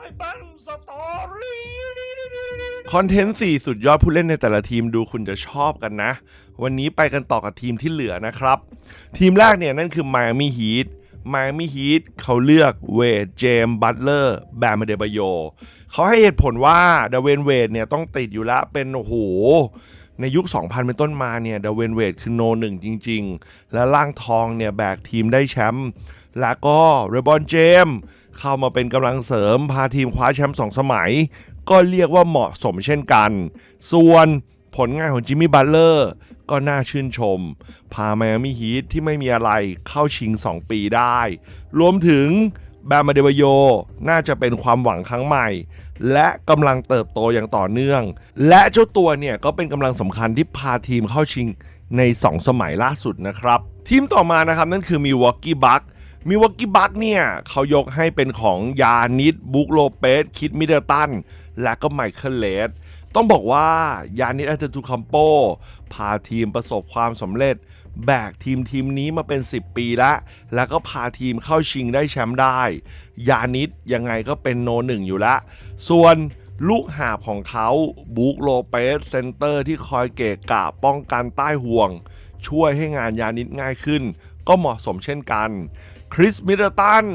ายเป็นสตอรี่คอนเทนต์4สุดยอดผู้เล่นในแต่ละทีมดูคุณจะชอบกันนะ วันนี้ไปกันต่อกับทีมที่เหลือนะครับ ทีมแรกเนี่ยนั่นคือ Miami Heat Miami Heat เขาเลือกเวดเจมบัตเลอร์แบมเดบโยเขาให้เหตุผลว่าดาเวนเวดเนี่ยต้องติดอยู่แล้วเป็นโอ้โห ในยุค 2000 เป็นต้นมาเนี่ยเดาเวนเวดคือโนหนึ่งจริง ๆ และล่างทองเนี่ยแบกทีมได้แชมป์แล้วก็เรบอนเจมเข้ามาเป็นกำลังเสริมพาทีมคว้าแชมป์สองสมัย ก็เรียกว่าเหมาะสมเช่นกัน ส่วนผลงานของจิมมี่บัตเลอร์ก็น่าชื่นชม พาไมอามี่ฮีทที่ไม่มีอะไรเข้าชิง 2 ปีได้ รวมถึง บมมาเดบโยน่าจะเป็นความหวังครั้งใหม่ และกำลังเติบโตอย่างต่อเนื่อง และเจ้าตัวเนี่ยก็เป็นกำลังสำคัญที่พาทีมเข้าชิงใน 2 สมัยล่าสุดนะครับ ทีมต่อมานะครับนั่นคือมิวอกกี้บัคมิวอกกี้บัคเนี่ยเขายกให้เป็นของยานิดบุกโลเปสคิดมิเดลตัน และก็ไมเคิลเลสต้องบอกว่ายานิดอัตตูคัมโป พาทีมประสบความสำเร็จ แบกทีมทีมนี้มาเป็น 10 ปีแล้วแล้วก็พาทีมเข้าชิงได้แชมป์ได้ ยานิดยังไงก็เป็นโนหนึ่งอยู่ล้วส่วนลูกหาบของเขาบุกโลเปสเซนเตอร์ที่คอยเกะกะป้องกันใต้ห่วง ช่วยให้งานยานิดง่ายขึ้น ก็เหมาะสมเช่นกัน คริสมิดเดิลตัน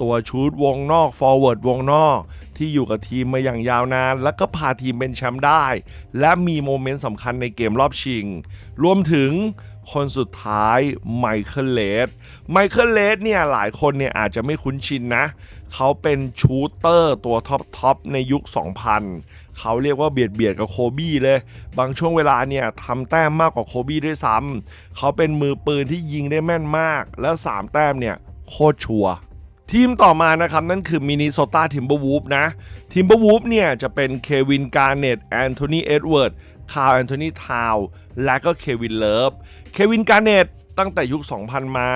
ตัวชูดวงนอกฟอร์เวิร์ดวงนอกที่อยู่กับทีมมาอย่างยาวนาน แล้วก็พาทีมเป็นแชมป์ได้ และมีโมเมนต์สำคัญในเกมรอบชิง รวมถึง คนสุดท้ายไมเคิลเลสไมเคิลเลสเนี่ยหลายคนเนี่ยอาจจะไม่คุ้นชินนะ เขาเป็นชูเตอร์ตัวท็อปทอปในยุค 2000 เขาเรียกว่าเบียดเบียดกับโคบี้เลย บางช่วงเวลาเนี่ยทำแต้มมากกว่าโคบี้ด้วยซ้ำเขาเป็นมือปืนที่ยิงได้แม่นมาก แล้ว 3 แต้มเนี่ยโคตรชัวทีมต่อมานะครับนั่นคือมินนิโซตาทิมเบอร์วูฟนะทิมเบอร์วูฟเนี่ยจะเป็นเควินการ์เน็ตแอนโทนีเอ็ดเวิร์ด คาร์แอนโทนีทาวและก็เควินเลิฟเควินการเน็ตตั้งแต่ยุค 2000 มา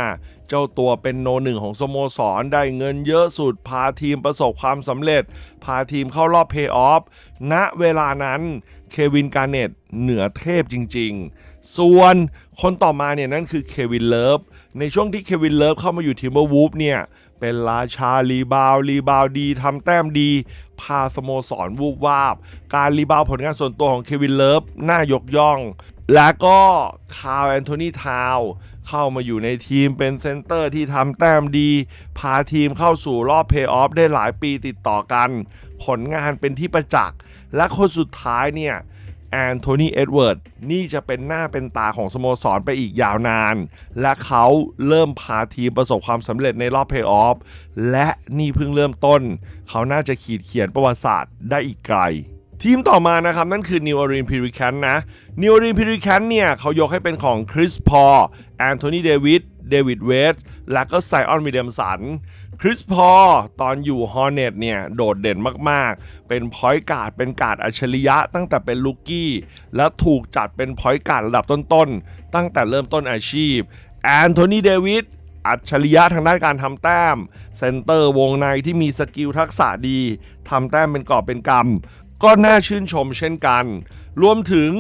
เจ้าตัวเป็นโนหนึ่งของสโมสรได้เงินเยอะสุด พาทีมประสบความสำเร็จ พาทีมเข้ารอบเพย์ออฟ ณ เวลานั้น เควินการเน็ตเหนือเทพจริง ๆ ส่วนคนต่อมาเนี่ยนั่นคือเควินเลิฟ ในช่วงที่เควินเลิฟเข้ามาอยู่ทีมเบอร์วูฟเนี่ย เป็นราชารีบาวรีบาวดีทำแต้มดี พาสโมสรวูบวาบ การรีบาวผลงานส่วนตัวของเควินเลิฟน่ายกย่อง และก็คาร์แอนโทนีทาวเข้ามาอยู่ในทีมเป็นเซนเตอร์ที่ทำแต้มดี พาทีมเข้าสู่รอบเพย์ออฟได้หลายปีติดต่อกัน ผลงานเป็นที่ประจักษ์ และคนสุดท้ายเนี่ย แอนโทนีเอ็ดเวิร์ดนี่จะเป็นหน้าเป็นตาของสโมสรไปอีกยาวนาน และเขาเริ่มพาทีมประสบความสำเร็จในรอบเพย์ออฟและนี่เพิ่งเริ่มต้น เขาน่าจะขีดเขียนประวัติศาสตร์ได้อีกไกลทีมต่อมานะครับ นั่นคือ New Orleans Pelicans นะ New Orleans Pelicans เนี่ย เขายกให้เป็นของคริสพอแอนโทนีเดวิดเดวิดเวสและก็ไซออนวิลเลียมสัน คริสพอตอนอยู่ฮอร์เนตเนี่ย โดดเด่นมากๆ เป็นพอยต์การ์ดเป็นการ์ดอัจฉริยะ ตั้งแต่เป็นลูกกี้ และถูกจัดเป็นพอยต์การ์ดระดับต้นๆ ตั้งแต่เริ่มต้นอาชีพ แอนโทนีเดวิดอัจฉริยะทางด้านการทำแต้ม เซนเตอร์วงในที่มีสกิลทักษะดีทำแต้มเป็นกอบเป็นกำก็น่าชื่นชมเช่นกัน รวมถึง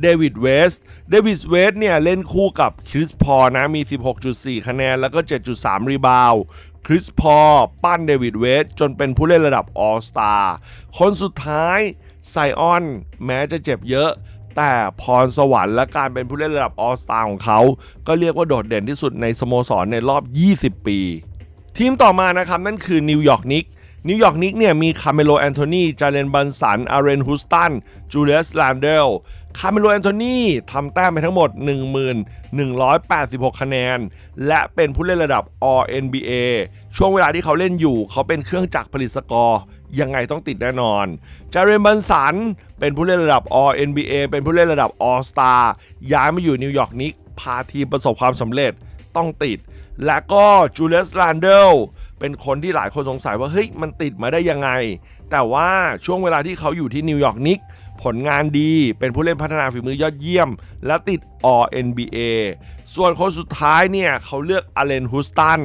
เดวิดเวสต์เดวิดเวสต์เนี่ยเล่นคู่กับคริสพอนะมี 16.4 คะแนน แล้วก็ 7.3 รีบาว คริสพอปั้นเดวิดเวสจนเป็นผู้เล่นระดับออสตาคนสุดท้ายไซออน แม้จะเจ็บเยอะแต่พรสวรรค์และการเป็นผู้เล่นระดับออสตาของเขา ก็เรียกว่าโดดเด่นที่สุดในสโมสรในรอบ 20 ปี ทีมต่อมานะครับ นั่นคือนิวยอร์กนิกนิวยอร์กนิกเนี่ยมีคาเมโลแอนโทนีจาเลนบันสันอารเรนฮุสตันจูเลียสแลนเดล คาเมโลแอนโทนีทำแต้มไปทั้งหมด 1186 คะแนน และเป็นผู้เล่นระดับ All NBA ช่วงเวลาที่เขาเล่นอยู่ เขาเป็นเครื่องจักรผลิตสกอร์ ยังไงต้องติดแน่นอน จาเรนบันสัน เป็นผู้เล่นระดับ All NBA เป็นผู้เล่นระดับ All Star ย้ายมาอยู่นิวยอร์กนิกพาทีมประสบความสำเร็จต้องติด และก็จูเลียสแลนเดลเป็นคนที่หลายคนสงสัยว่าเฮ้ยมันติดมาได้ยังไง แต่ว่าช่วงเวลาที่เขาอยู่ที่นิวยอร์กนิก ผลงานดี เป็นผู้เล่นพัฒนาฝีมือยอดเยี่ยม และติด All NBA ส่วนคนสุดท้ายเนี่ยเขาเลือกอเลนฮุสตัน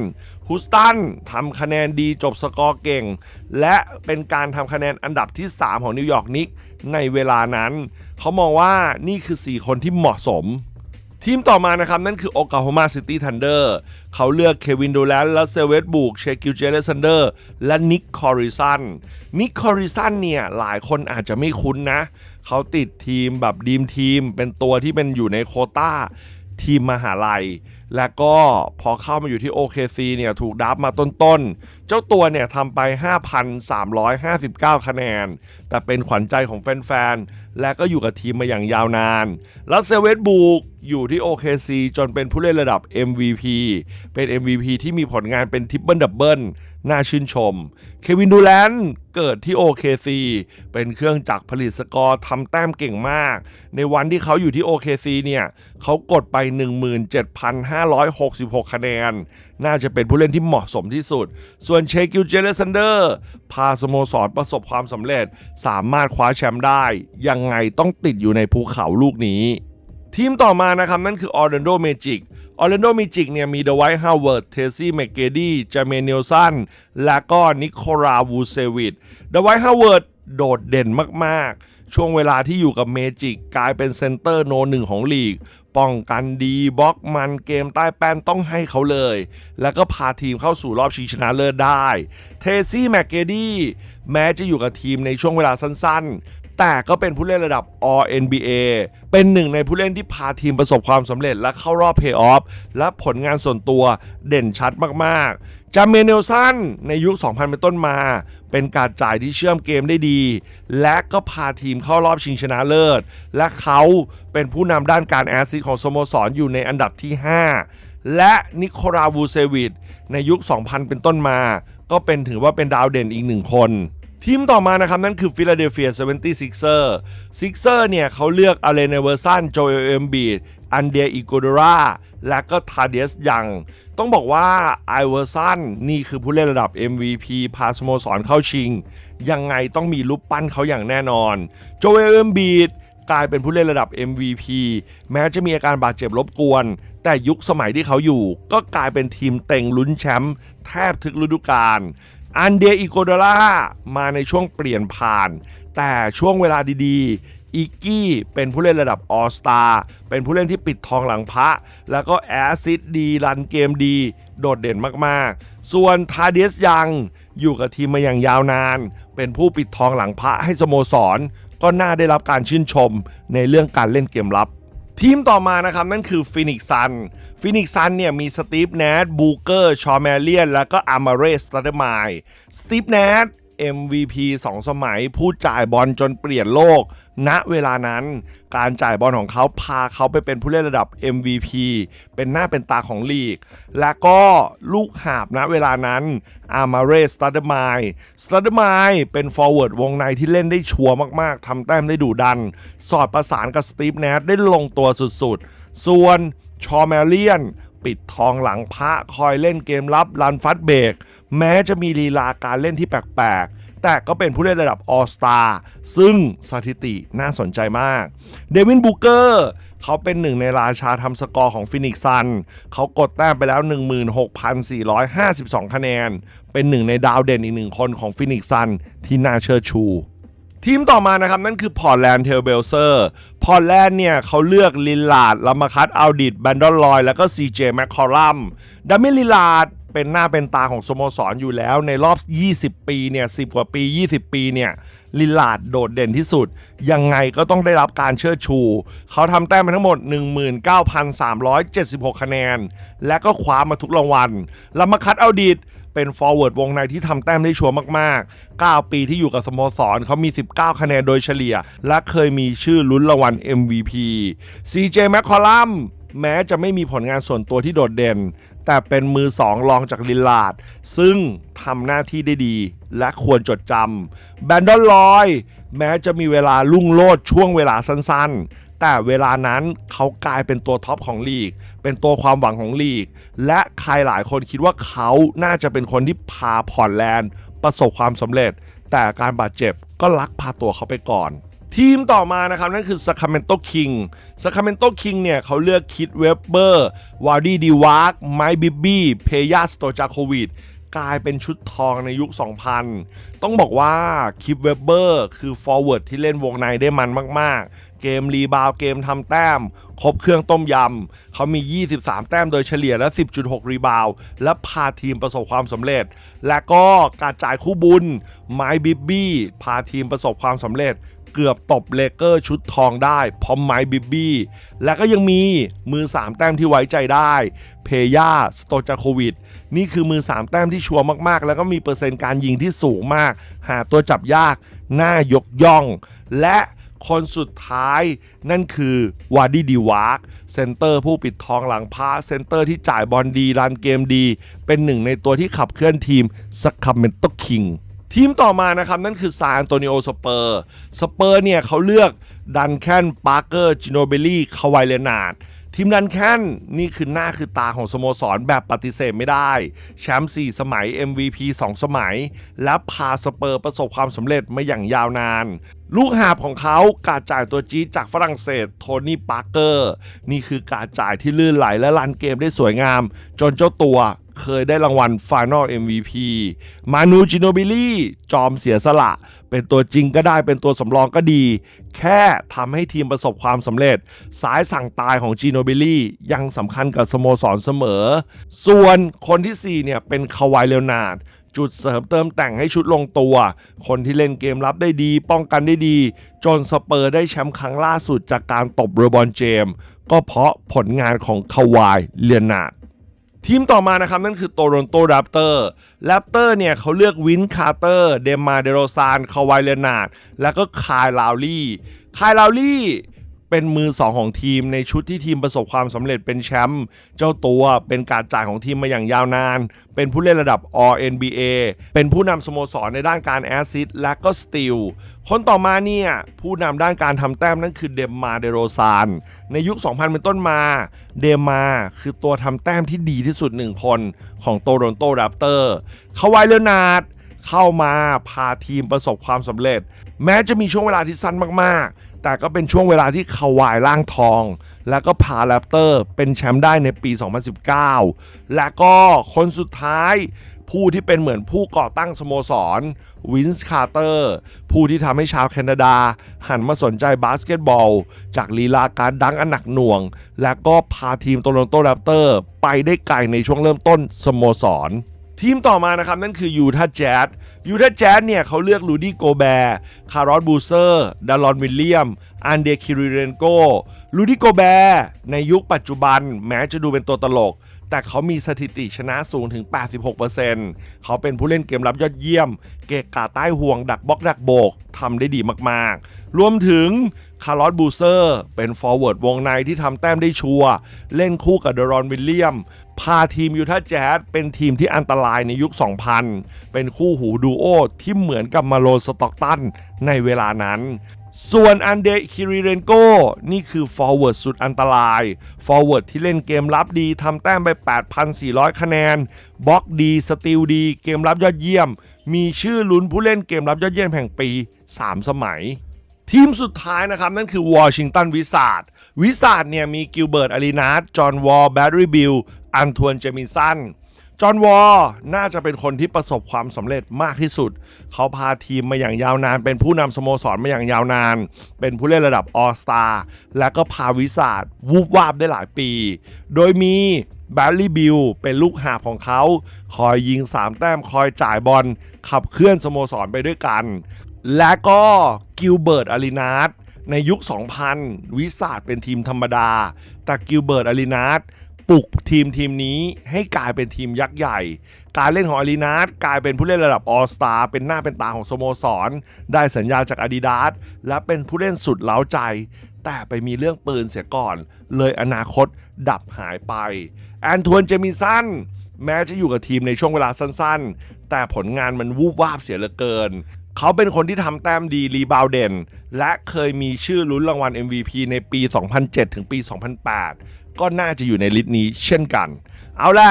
ฮุสตันทำคะแนนดีจบสกอร์เก่ง และเป็นการทำคะแนนอันดับที่ 3 ของนิวยอร์กนิกในเวลานั้น เขามองว่านี่คือ 4 คนที่เหมาะสม ทีมต่อมานะครับ นั่นคือโอกาโฮมาซิตี้ทันเดอร์เขาเลือกเควินดูแลนและเซเวตบุกเชคิวเจเลซันเดอร์และนิกคอริสันนิกคอริสันเนี่ย หลายคนอาจจะไม่คุ้นนะ เขาติดทีมแบบดีมทีม เป็นตัวที่เป็นอยู่ในโคต้าทีมมหาลัย และก็พอเข้ามาอยู่ที่ OKC เนี่ย ถูกดับมาต้นๆ เจ้าตัวเนี่ยทำไป 5,359 คะแนน แต่เป็นขวัญใจของแฟน ๆ และก็อยู่กับทีมมาอย่างยาวนานแล้วเซเวตบูกอยู่ที่ OKC จนเป็นผู้เล่นระดับ MVP เป็น MVP ที่มีผลงานเป็นทิปเปิลดับเบิลน่าชื่นชม เควินดูแลนเกิดที่ OKC เป็นเครื่องจักรผลิตสกอร์ทำแต้มเก่งมาก ในวันที่เขาอยู่ที่ OKC เนี่ยเขากดไป 17,566 คะแนน น่าจะเป็นผู้เล่นที่เหมาะสมที่สุดส่วนเชคิวเจเลซันเดอร์พาสโมสรประสบความสำเร็จ สามารถคว้าแชมป์ได้ ยังไงต้องติดอยู่ในภูเขาลูกนี้ ทีมต่อมานะครับ นั่นคือ Orlando Magic Orlando Magic เนี่ยมีเดว i ์ฮาวเวิร์ดเทซี่แมกเกดี้จาเมเนลสันและก็นิโคลาวูเซวิดเดว i ์ฮาวเวิร์ดโดดเด่นมากๆ ช่วงเวลาที่อยู่กับเมจิกกลายเป็นเซนเตอร์โนหนึ่งของลีก ป้องกันดีบล็อกมันเกมใต้แป้นต้องให้เขาเลย แล้วก็พาทีมเข้าสู่รอบชิงชนะเลิศได้ เทซี่แมกเกดี้แม้จะอยู่กับทีมในช่วงเวลาสั้นๆแต่ก็เป็นผู้เล่นระดับ All NBA เป็นหนึ่งในผู้เล่นที่พาทีมประสบความสำเร็จและเข้ารอบเพย์ออฟ และผลงานส่วนตัวเด่นชัดมาก ๆ จาเมเนลสันในยุค 2000 เป็นต้นมา เป็นการจ่ายที่เชื่อมเกมได้ดี และก็พาทีมเข้ารอบชิงชนะเลิศ และเขาเป็นผู้นำด้านการแอสซิสต์ของสโมสรออยู่ในอันดับที่ 5 และนิโคลาวูเซวิดในยุค 2000 เป็นต้นมา ก็เป็นถือว่าเป็นดาวเด่นอีกหนึ่งคนทีมต่อมานะครับ นั่นคือฟิลาเดลเฟีย 76er Sixer เนี่ยเขาเลือกอเลนเวอร์สันโจเอลเอมบีด อันเดียอิโกดราและก็ทาเดียสยัง ต้องบอกว่าไอเวอร์สันนี่คือผู้เล่นระดับ MVP พาสโมสรเข้าชิง ยังไงต้องมีรูปปั้นเขาอย่างแน่นอนโจเอลเอมบีดกลายเป็นผู้เล่นระดับ MVP แม้จะมีอาการบาดเจ็บรบกวน แต่ยุคสมัยที่เขาอยู่ ก็กลายเป็นทีมเต็งลุ้นแชมป์แทบทุกฤดูกาลอันเดียอิโกดาล่ามาในช่วงเปลี่ยนผ่าน แต่ช่วงเวลาดีๆ อีกกี้เป็นผู้เล่นระดับออสตาเป็นผู้เล่นที่ปิดทองหลังพระ แล้วก็แอสซิดดีรันเกมดี โดดเด่นมากๆ ส่วนทาเดสยังอยู่กับทีมมาอย่างยาวนาน เป็นผู้ปิดทองหลังพระให้สโมสร ก็น่าได้รับการชื่นชมในเรื่องการเล่นเกมรับ ทีมต่อมานะครับ นั่นคือฟินิกซันฟินิกซันเนี่ยมีสตีฟแนทบูเกอร์ชอแมเลียน แล้วก็อามาเรสตัตเตอร์ไมสตีฟแนท MVP 2 สมัย ผู้จ่ายบอลจนเปลี่ยนโลก ณเวลานั้น การจ่ายบอลของเขาพาเขาไปเป็นผู้เล่นระดับ MVP เป็นหน้าเป็นตาของลีก และก็ลูกหาบณเวลานั้นอามาเรสตัตเตอร์ไมสตัตเตอร์ไมเป็นฟอร์เวิร์ดวงในที่เล่นได้ชัวร์มากๆทำแต้มได้ดุดัน สอดประสานกับสตีฟแนทได้ลงตัวสุดๆ ส่วนชอแมเลียน ปิดทองหลังพระคอยเล่นเกมรับรันฟัดเบรกแม้จะมีลีลาการเล่นที่แปลกๆ แต่ก็เป็นผู้เล่นระดับออสตาซึ่งสถิติน่าสนใจมาก เดวินบูเกอร์เขาเป็นหนึ่งในราชาทำสกอร์ของฟินิกซัน เขากดแต้มไปแล้ว 16,452 คะแนน เป็นหนึ่งในดาวเด่นอีกหนึ่งคนของฟินิกซันที่น่าเชิดชู ทีมต่อมานะครับ นั่นคือพอร์ตแลนด์เทลเบลเซอร์พอร์ตแลนด์เนี่ยเขาเลือกลิลาดลามาคัตอัลดิดแบนดอนลอย แล้วก็ CJ แมคคอรัมดามิลิลาดเป็นหน้าเป็นตาของสโมสรอยู่แล้วในรอบ 20 ปีเนี่ย10 กว่าปี 20 ปีเนี่ยลิลาดโดดเด่นที่สุด ยังไงก็ต้องได้รับการเชิดชู เขาทำแต้มไปทั้งหมด 19,376 คะแนน และก็คว้ามาทุกรางวัลลามาคัตอัลดิด เป็นฟอร์เวิร์ดวงในที่ทำแต้มได้ชัวร์มากๆ 9 ปีที่อยู่กับสโมสรเขามี 19 คะแนนโดยเฉลี่ย และเคยมีชื่อลุ้นรางวัล MVP CJ m c c o l l u m แม้จะไม่มีผลงานส่วนตัวที่โดดเด่น แต่เป็นมือสองรองจากลิลาด ซึ่งทำหน้าที่ได้ดี และควรจดจำแบนดอนลอย แม้จะมีเวลาลุ่งโลดช่วงเวลาสั้นๆ แต่เวลานั้นเขากลายเป็นตัวท็อปของลีก เป็นตัวความหวังของลีก และใครหลายคนคิดว่าเขาน่าจะเป็นคนที่พาพอร์ตแลนด์ ประสบความสำเร็จ แต่การบาดเจ็บก็ลักพาตัวเขาไปก่อน ทีมต่อมานะครับ นั่นคือ Sacramento King Sacramento King เนี่ยเขาเลือกคิดเวบเบอร์วาร์ดี้ดีวาร์กไมบิบบี้เพยาสโตจาโควิด กลายเป็นชุดทองในยุค 2000 ต้องบอกว่าคิปเวเบอร์คือฟอร์เวิร์ดที่เล่นวงในได้มันมากๆ เกมรีบาวเกมทำแต้ม ครบเครื่องต้มยำ เขามี 23 แต้มโดยเฉลี่ยและ 10.6 รีบาว และพาทีมประสบความสำเร็จ และก็การจ่ายคู่บุญไมบิบบี้พาทีมประสบความสำเร็จ เกือบตบเลเกอร์ชุดทองได้พร้อมไม้บิบบี้ และก็ยังมีมือ 3 แต้มที่ไว้ใจได้ เพย่าสโตจาโควิด นี่คือมือ 3 แต้มที่ชัวร์มากๆ แล้วก็มีเปอร์เซ็นต์การยิงที่สูงมาก หาตัวจับยากน่ายกย่อง และคนสุดท้ายนั่นคือวาดีดีวาร์กเซนเตอร์ผู้ปิดทองหลังพาเซนเตอร์ที่จ่ายบอลดีรันเกมดี เป็นหนึ่งในตัวที่ขับเคลื่อนทีมสักคาเมนโตคิง ทีมต่อมานะครับ นั่นคือซานโตนิโอสเปอร์ สเปอร์เนี่ยเขาเลือกดันแคนปาร์เกอร์จิโนเบลลี่คาวายเลนาร์ดทีมดันแคนนี่คือหน้าคือตาของสโมสรแบบปฏิเสธไม่ได้ แชมป์4สมัย MVP 2 สมัย และพาสเปอร์ประสบความสำเร็จมาอย่างยาวนาน ลูกหาบของเขาการจ่ายตัวจี๊จากฝรั่งเศสโทนี่ปาร์เกอร์ นี่คือการจ่ายที่ลื่นไหลและรันเกมได้สวยงาม จนเจ้าตัว เคยได้รางวัล Final MVP มานูจิโนบิลี่จอมเสียสละ เป็นตัวจริงก็ได้เป็นตัวสำรองก็ดี แค่ทำให้ทีมประสบความสำเร็จ สายสั่งตายของจิโนบิลี่ยังสำคัญกับสโมสรเสมอ ส่วนคนที่ 4 เนี่ย เป็นคาวายเลโอนาดจุดเสริมเติมแต่งให้ชุดลงตัว คนที่เล่นเกมรับได้ดี ป้องกันได้ดี จนสเปอร์ได้แชมป์ครั้งล่าสุดจากการตบเรบอนเจม ก็เพราะผลงานของคาวายเลโอนาด ทีมต่อมานะครับ นั่นคือโตรนโตแรปเตอร์แรปเตอร์เนี่ยเขาเลือกวินคาร์เตอร์ เดมาเดโรซานคาวายเลนาร์ดแล้วก็คายลาวลี่คายลาวลี่ เป็นมือสองของทีมในชุดที่ทีมประสบความสำเร็จเป็นแชมป์เจ้าตัวเป็นการจ่ายของทีมมาอย่างยาวนาน เป็นผู้เล่นระดับ All NBA เป็นผู้นำสโมสรในด้านการแอสซิสต์และก็สตีลคนต่อมาเนี่ยผู้นำด้านการทำแต้มนั่นคือเดมมาเดโรซานในยุค 2000 เป็นต้นมา เดมมาคือตัวทำแต้มที่ดีที่สุดหนึ่งคนของโตโรนโตแรปเตอร์คาวายเลนาร์ดเข้ามาพาทีมประสบความสำเร็จ แม้จะมีช่วงเวลาที่สั้นมากๆ แต่ก็เป็นช่วงเวลาที่คาวายร่างทอง แล้วก็พาแรปเตอร์เป็นแชมป์ได้ในปี 2019 และก็คนสุดท้ายผู้ที่เป็นเหมือนผู้ก่อตั้งสโมสรวินส์คาร์เตอร์ผู้ที่ทำให้ชาวแคนาดา หันมาสนใจบาสเกตบอล จากลีลาการดังอันหนักหน่วง และก็พาทีมโตลอนโตแรปเตอร์ไปได้ไกลในช่วงเริ่มต้นสโมสร ทีมต่อมานะครับนั่นคือยูทาแจ๊ดยูทาแจ๊ดเนี่ยเขาเลือกลูดี้โกแบร์คาร์ลอสบูเซอร์ดารอนวิลเลียม อันเดคิริเรนโกลูดี้โกแบร์ในยุคปัจจุบันแม้จะดูเป็นตัวตลก แต่เขามีสถิติชนะสูงถึง 86%เขาเป็นผู้เล่นเกมรับยอดเยี่ยม เกะกาใต้ห่วงดักบล็อกดักโบกทำได้ดีมากๆ รวมถึง คาร์ลอสบูเซอร์ เป็นฟอร์เวิร์ดวงในที่ทำแต้มได้ชัวร์เล่นคู่กับเดรอนวิลเลียม พาทีมยูทาแจ๊สเป็นทีมที่อันตรายในยุค 2000 เป็นคู่หูดูโอที่เหมือนกับมาโลสต็อกตันในเวลานั้นส่วนอันเดคิริเรนโกนี่คือฟอร์เวิร์ดสุดอันตราย ฟอร์เวิร์ดที่เล่นเกมรับดีทำแต้มไป 8,400 คะแนน บล็อกดี สติลดี เกมรับยอดเยี่ยม มีชื่อลุ้นผู้เล่นเกมรับยอดเยี่ยมแห่งปี 3 สมัย ทีมสุดท้ายนะครับ นั่นคือวอชิงตันวิสาดวิสาดเนี่ยมีกิลเบิร์ตอารีนาสจอห์นวอลแบดรีบิลอันทวนเจมิสันจอห์นวอลน่าจะเป็นคนที่ประสบความสำเร็จมากที่สุด เขาพาทีมมาอย่างยาวนาน เป็นผู้นำสโมสรมาอย่างยาวนาน เป็นผู้เล่นระดับออสตาและก็พาวิสาดวูบวาบได้หลายปี โดยมีแบลลี่บิลเป็นลูกหาของเขา คอยยิง 3 แต้มคอยจ่ายบอลขับเคลื่อนสโมสรไปด้วยกัน และก็กิลเบิร์ตอารีนาสในยุค 2000 วิสาดเป็นทีมธรรมดา แต่กิลเบิร์ตอารีนาสปลุกทีมทีมนี้ให้กลายเป็นทีมยักษ์ใหญ่ การเล่นของอารีนาสกลายเป็นผู้เล่นระดับออสตาเป็นหน้าเป็นตาของสโมสร ได้สัญญาจากอาดิดาสและเป็นผู้เล่นสุดเล้าใจ แต่ไปมีเรื่องปืนเสียก่อน เลยอนาคตดับหายไป แอนทวนเจมิสันแม้จะอยู่กับทีมในช่วงเวลาสั้นๆ แต่ผลงานมันวูบวาบเสียเหลือเกิน เขาเป็นคนที่ทำแต้มดีรีบาวเด่น และเคยมีชื่อลุ้นรางวัล MVP ในปี 2007 ถึงปี 2008 ก็น่าจะอยู่ในลิสต์นี้เช่นกัน เอาล่ะ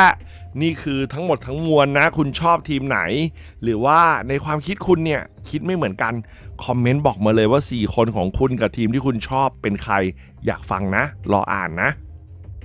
นี่คือทั้งหมดทั้งมวลนะ คุณชอบทีมไหน หรือว่าในความคิดคุณเนี่ย คิดไม่เหมือนกัน คอมเมนต์บอกมาเลยว่า 4 คนของคุณกับทีมที่คุณชอบเป็นใคร อยากฟังนะ รออ่านนะ